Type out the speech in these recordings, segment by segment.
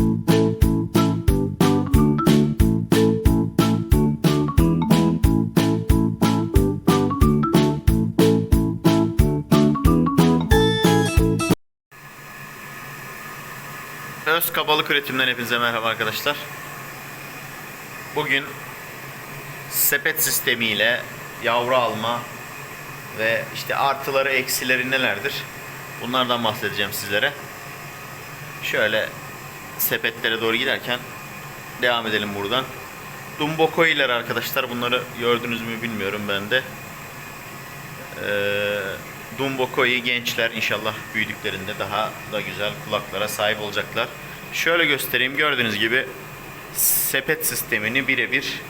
Öz kabalık üretimden hepinize merhaba arkadaşlar. Bugün sepet sistemiyle yavru alma ve işte artıları eksileri nelerdir? Bunlardan bahsedeceğim sizlere. Şöyle sepetlere doğru giderken devam edelim buradan. Dumbokoiler arkadaşlar bunları gördünüz mü bilmiyorum ben de. Ee, Dumbokoi gençler inşallah büyüdüklerinde daha da güzel kulaklara sahip olacaklar. Şöyle göstereyim gördüğünüz gibi sepet sistemini birebir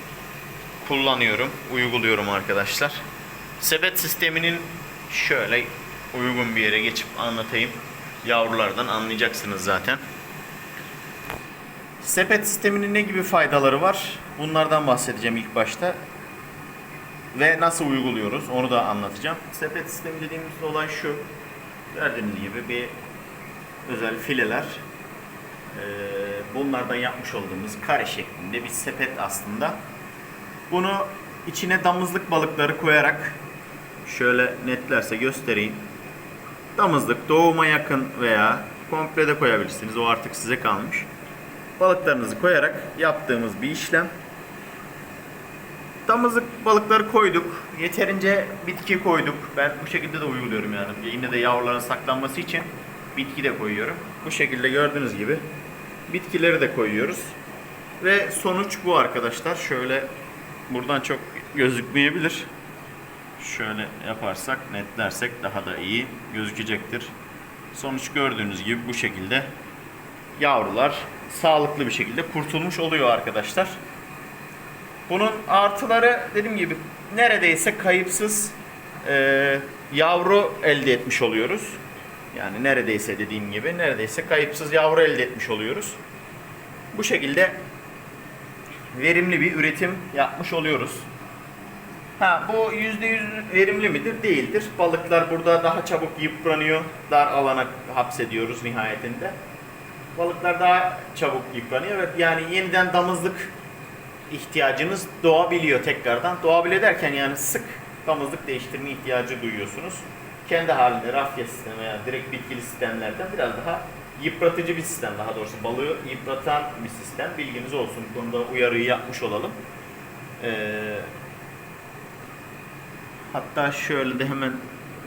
kullanıyorum, uyguluyorum arkadaşlar. Sepet sisteminin şöyle uygun bir yere geçip anlatayım. Yavrulardan anlayacaksınız zaten. Sepet sisteminin ne gibi faydaları var? Bunlardan bahsedeceğim ilk başta ve nasıl uyguluyoruz onu da anlatacağım. Sepet sistemi dediğimiz olay şu. Gördüğünüz gibi bir özel fileler. Ee, bunlardan yapmış olduğumuz kare şeklinde bir sepet aslında. Bunu içine damızlık balıkları koyarak şöyle netlerse göstereyim. Damızlık doğuma yakın veya komple de koyabilirsiniz. O artık size kalmış. Balıklarınızı koyarak yaptığımız bir işlem. Damızlık balıkları koyduk. Yeterince bitki koyduk. Ben bu şekilde de uyguluyorum yani. Yine de yavruların saklanması için bitki de koyuyorum. Bu şekilde gördüğünüz gibi bitkileri de koyuyoruz. Ve sonuç bu arkadaşlar. Şöyle buradan çok gözükmeyebilir. Şöyle yaparsak, netlersek daha da iyi gözükecektir. Sonuç gördüğünüz gibi bu şekilde yavrular sağlıklı bir şekilde kurtulmuş oluyor arkadaşlar. Bunun artıları dediğim gibi neredeyse kayıpsız e, yavru elde etmiş oluyoruz. Yani neredeyse dediğim gibi neredeyse kayıpsız yavru elde etmiş oluyoruz. Bu şekilde verimli bir üretim yapmış oluyoruz. Ha bu %100 verimli midir? Değildir. Balıklar burada daha çabuk yıpranıyor. Dar alana hapsediyoruz nihayetinde. Balıklar daha çabuk yıpranıyor ve yani yeniden damızlık ihtiyacınız doğabiliyor tekrardan. Doğabiliyor derken yani sık damızlık değiştirme ihtiyacı duyuyorsunuz. Kendi halinde rafya sistemi veya direkt bitkili sistemlerden biraz daha yıpratıcı bir sistem daha doğrusu balığı yıpratan bir sistem. Bilginiz olsun. Bu konuda uyarıyı yapmış olalım. Ee, hatta şöyle de hemen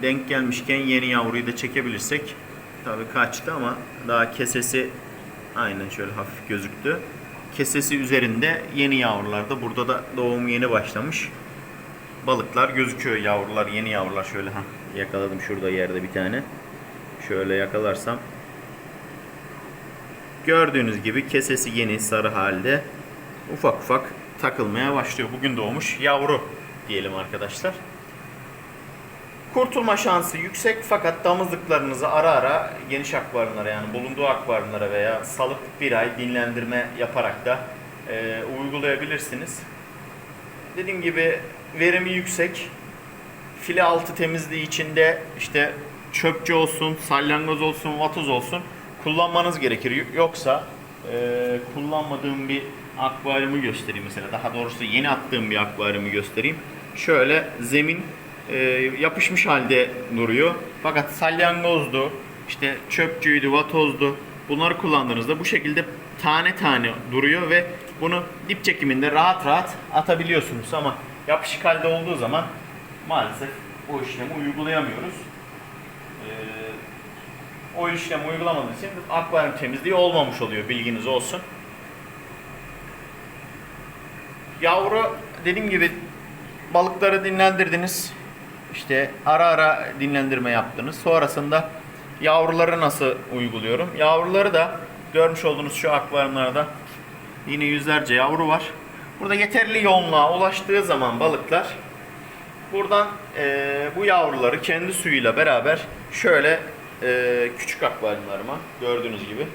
denk gelmişken yeni yavruyu da çekebilirsek tabii kaçtı ama daha kesesi aynen şöyle hafif gözüktü kesesi üzerinde yeni yavrular da burada da doğum yeni başlamış. Balıklar gözüküyor yavrular yeni yavrular şöyle ha yakaladım şurada yerde bir tane. Şöyle yakalarsam gördüğünüz gibi kesesi yeni sarı halde ufak ufak takılmaya başlıyor. Bugün doğmuş yavru diyelim arkadaşlar. Kurtulma şansı yüksek fakat damızlıklarınızı ara ara geniş akvaryumlara yani bulunduğu akvaryumlara veya salıp bir ay dinlendirme yaparak da e, uygulayabilirsiniz. Dediğim gibi verimi yüksek. File altı temizliği içinde işte çöpçü olsun, salyangoz olsun, vatoz olsun kullanmanız gerekir. Yoksa e, kullanmadığım bir akvaryumu göstereyim mesela. Daha doğrusu yeni attığım bir akvaryumu göstereyim. Şöyle zemin e, yapışmış halde duruyor. Fakat salyangozdu, işte çöpçüydü, vatozdu. Bunları kullandığınızda bu şekilde tane tane duruyor ve bunu dip çekiminde rahat rahat atabiliyorsunuz ama yapışık halde olduğu zaman maalesef o işlemi uygulayamıyoruz. Ee, o işlemi uygulamadığı için akvaryum temizliği olmamış oluyor bilginiz olsun. Yavru dediğim gibi balıkları dinlendirdiniz. İşte ara ara dinlendirme yaptınız. Sonrasında yavruları nasıl uyguluyorum? Yavruları da görmüş olduğunuz şu akvaryumlarda yine yüzlerce yavru var. Burada yeterli yoğunluğa ulaştığı zaman balıklar buradan e, bu yavruları kendi suyuyla beraber şöyle e, küçük akvaryumlarıma gördüğünüz gibi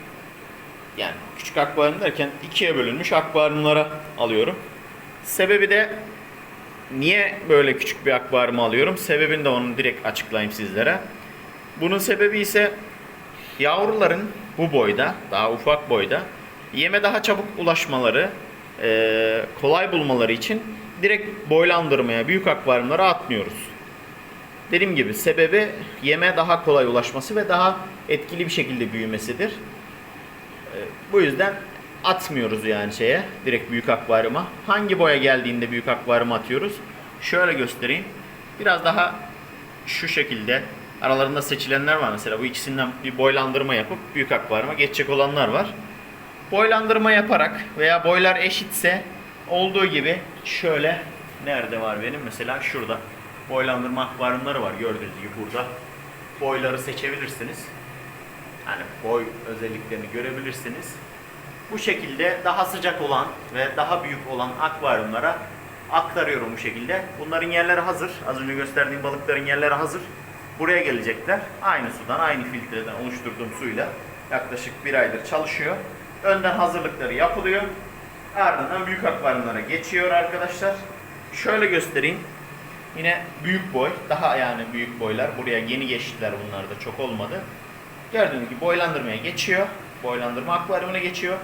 yani küçük akvaryum derken ikiye bölünmüş akvaryumlara alıyorum. Sebebi de niye böyle küçük bir akvaryum alıyorum? Sebebini de onu direkt açıklayayım sizlere. Bunun sebebi ise yavruların bu boyda, daha ufak boyda yeme daha çabuk ulaşmaları, kolay bulmaları için direkt boylandırmaya, büyük akvaryumlara atmıyoruz. Dediğim gibi sebebi yeme daha kolay ulaşması ve daha etkili bir şekilde büyümesidir. Bu yüzden atmıyoruz yani şeye, direkt büyük akvaryuma. Hangi boya geldiğinde büyük akvaryuma atıyoruz? Şöyle göstereyim. Biraz daha şu şekilde aralarında seçilenler var mesela bu ikisinden bir boylandırma yapıp büyük akvaryuma geçecek olanlar var. Boylandırma yaparak veya boylar eşitse olduğu gibi şöyle nerede var benim mesela şurada boylandırma akvaryumları var gördüğünüz gibi burada boyları seçebilirsiniz. Yani boy özelliklerini görebilirsiniz. Bu şekilde daha sıcak olan ve daha büyük olan akvaryumlara aktarıyorum bu şekilde. Bunların yerleri hazır. Az önce gösterdiğim balıkların yerleri hazır. Buraya gelecekler. Aynı sudan, aynı filtreden oluşturduğum suyla yaklaşık bir aydır çalışıyor. Önden hazırlıkları yapılıyor. Ardından büyük akvaryumlara geçiyor arkadaşlar. Şöyle göstereyim. Yine büyük boy, daha yani büyük boylar. Buraya yeni geçtiler bunlar da çok olmadı. Gördüğünüz gibi boylandırmaya geçiyor. Boylandırma akvaryumuna geçiyor.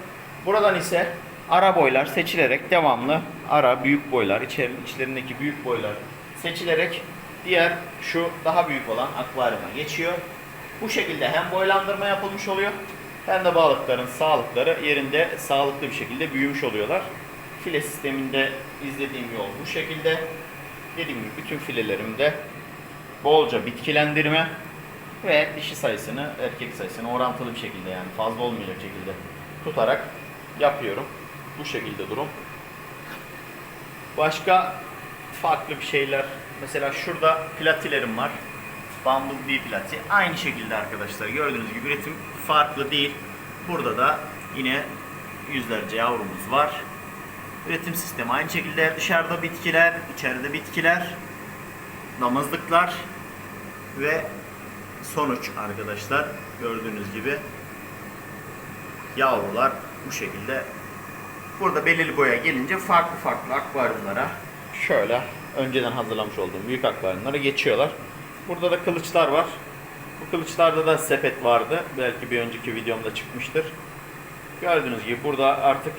Buradan ise ara boylar seçilerek devamlı ara büyük boylar, içlerindeki büyük boylar seçilerek diğer şu daha büyük olan akvaryuma geçiyor. Bu şekilde hem boylandırma yapılmış oluyor hem de balıkların sağlıkları yerinde sağlıklı bir şekilde büyümüş oluyorlar. File sisteminde izlediğim yol bu şekilde. Dediğim gibi bütün filelerimde bolca bitkilendirme ve dişi sayısını erkek sayısını orantılı bir şekilde yani fazla olmayacak şekilde tutarak yapıyorum. Bu şekilde durum. Başka farklı bir şeyler. Mesela şurada platilerim var. Bumblebee plati. Aynı şekilde arkadaşlar gördüğünüz gibi üretim farklı değil. Burada da yine yüzlerce yavrumuz var. Üretim sistemi aynı şekilde dışarıda bitkiler, içeride bitkiler, damızlıklar ve sonuç arkadaşlar gördüğünüz gibi yavrular bu şekilde burada belirli boya gelince farklı farklı akvaryumlara şöyle önceden hazırlamış olduğum büyük akvaryumlara geçiyorlar. Burada da kılıçlar var. Bu kılıçlarda da sepet vardı. Belki bir önceki videomda çıkmıştır. Gördüğünüz gibi burada artık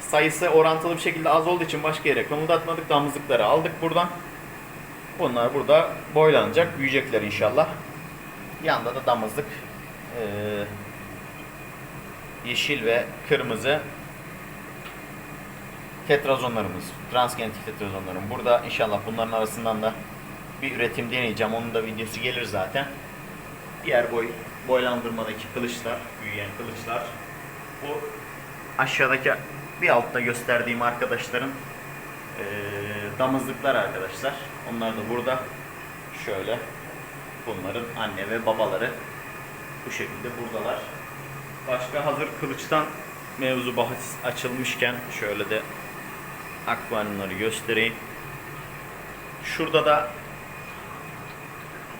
sayısı orantılı bir şekilde az olduğu için başka yere kımıldatmadık. Damızlıkları aldık buradan. Bunlar burada boylanacak, büyüyecekler inşallah. Yanda da damızlık yeşil ve kırmızı tetrazonlarımız, transgenetik tetrazonlarım. Burada inşallah bunların arasından da bir üretim deneyeceğim. Onun da videosu gelir zaten. Diğer boy boylandırmadaki kılıçlar, büyüyen kılıçlar. Bu aşağıdaki bir altta gösterdiğim arkadaşların eee, damızlıklar arkadaşlar. Onlar da burada. Şöyle bunların anne ve babaları bu şekilde buradalar. Başka hazır kılıçtan mevzu bahis açılmışken şöyle de akvaryumları göstereyim. Şurada da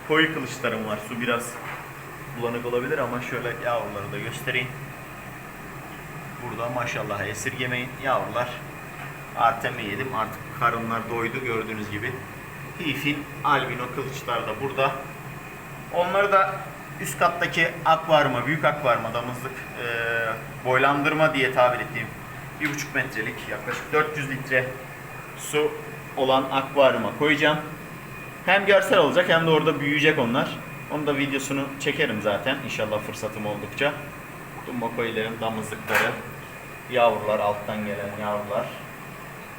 koyu kılıçlarım var. Su biraz bulanık olabilir ama şöyle yavruları da göstereyim. Burada maşallah esirgemeyin yavrular. Artemi yedim artık karınlar doydu gördüğünüz gibi. Hifin albino kılıçlar da burada. Onları da üst kattaki akvaryuma, büyük akvaryuma damızlık e, boylandırma diye tabir ettiğim 1,5 metrelik yaklaşık 400 litre su olan akvaryuma koyacağım. Hem görsel olacak hem de orada büyüyecek onlar. Onu da videosunu çekerim zaten inşallah fırsatım oldukça. Tumbakoylerin damızlıkları, yavrular, alttan gelen yavrular.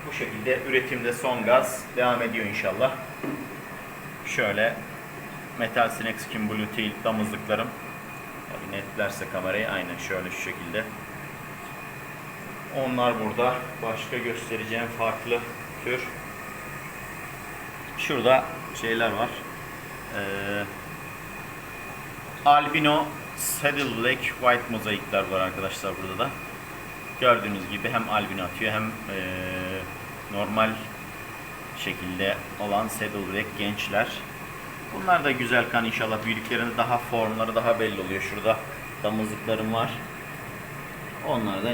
Bu şekilde üretimde son gaz devam ediyor inşallah. Şöyle Metal Sinex Skin Blue Tail damızlıklarım. Tabii netlerse kamerayı aynen şöyle şu şekilde. Onlar burada. Başka göstereceğim farklı tür. Şurada şeyler var. Ee, albino Saddle Lake White mozaikler var arkadaşlar burada da. Gördüğünüz gibi hem albino atıyor hem ee, normal şekilde olan Saddle Lake gençler. Bunlar da güzel kan inşallah büyüdüklerinde daha formları daha belli oluyor. Şurada damızlıklarım var. Onlar da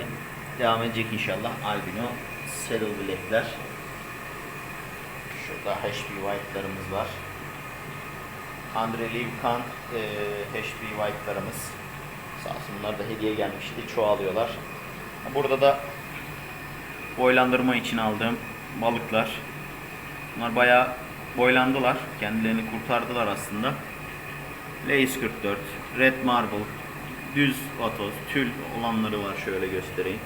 devam edecek inşallah. Albino Saddle Black'ler. Şurada HB White'larımız var. Andre Livkan e, HB White'larımız. Sağ olsun bunlar da hediye gelmişti. Çoğalıyorlar. Burada da boylandırma için aldığım balıklar. Bunlar bayağı boylandılar. Kendilerini kurtardılar aslında. Lace 44, Red Marble, düz vatoz, tül olanları var şöyle göstereyim.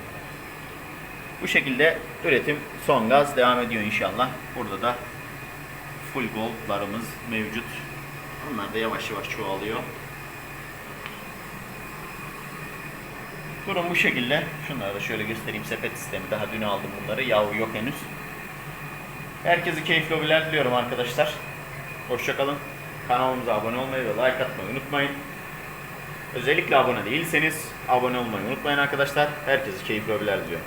Bu şekilde üretim son gaz devam ediyor inşallah. Burada da full gold'larımız mevcut. Onlar da yavaş yavaş çoğalıyor. Durum bu şekilde. Şunları da şöyle göstereyim. Sepet sistemi. Daha dün aldım bunları. Yavru yok henüz. Herkese keyifli hobiler diliyorum arkadaşlar. Hoşçakalın. Kanalımıza abone olmayı ve like atmayı unutmayın. Özellikle abone değilseniz abone olmayı unutmayın arkadaşlar. Herkese keyifli hobiler diliyorum.